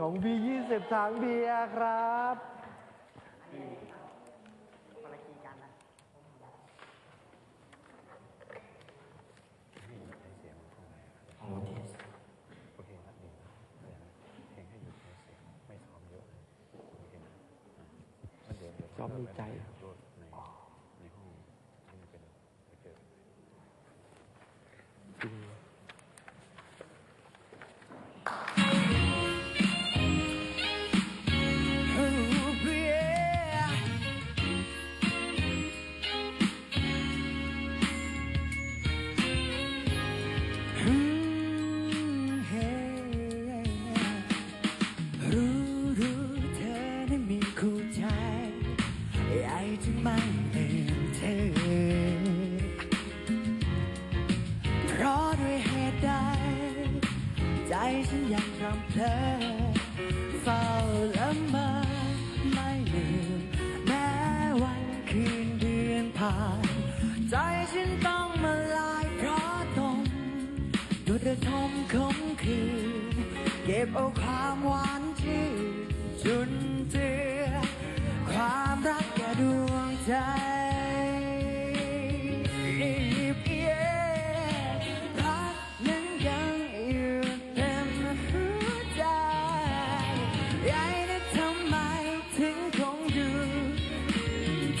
ของ B20 ทางเบียร์ครับซ้อมในใจ อยากจะไม่ลืมเธอ เพราะด้วยเหตุใด ใจฉันยังรำเพลอเฝ้าละเมอไม่ลืมแม้วันคืนเดือนผ่าน ใจฉันต้องมาลายเพราะตรงดูระทมคมคืนเก็บเอาความหวานชื่น ดวงใจรักนั้นยังอยู่เต็มหัวใจใหญ่นะทำไมถึงคงอยู่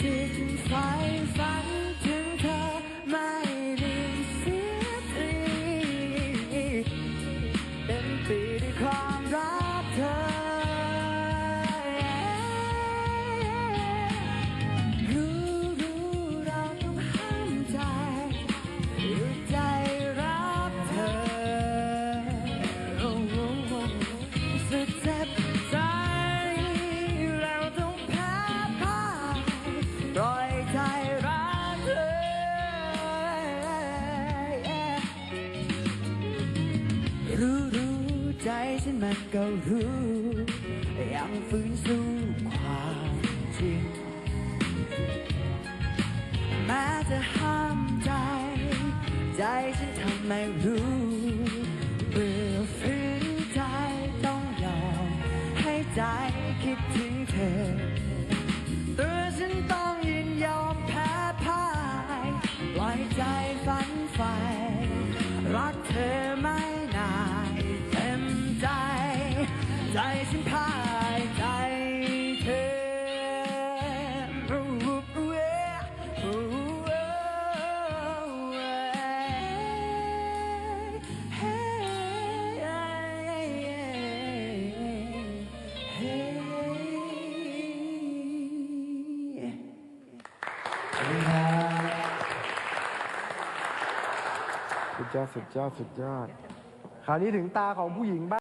ที่ฉันใฝ่ฝันถึงเธอไม่ได้เสียทีเต็มปีด้วยความรักเธอ ใจฉันมันก็รู้ยังฝืนสู้ความจริง แม้จะห้ามใจ ใจฉันทำไม่รู้เบื่อฝืนใจต้องยอมให้ใจคิดถึงเธอ ตัวฉันต้องยินยอมแพ้พ่ายปล่อยใจฝันใฝ่รักเธอ ใจฉันพ่ายใจเธอรู้เว้ยรู้เว้ยเฮ้เฮ้เฮ้สุดยอดสุดยอดสุดยอดคราวนี้ถึงตาของผู้หญิงบ้าง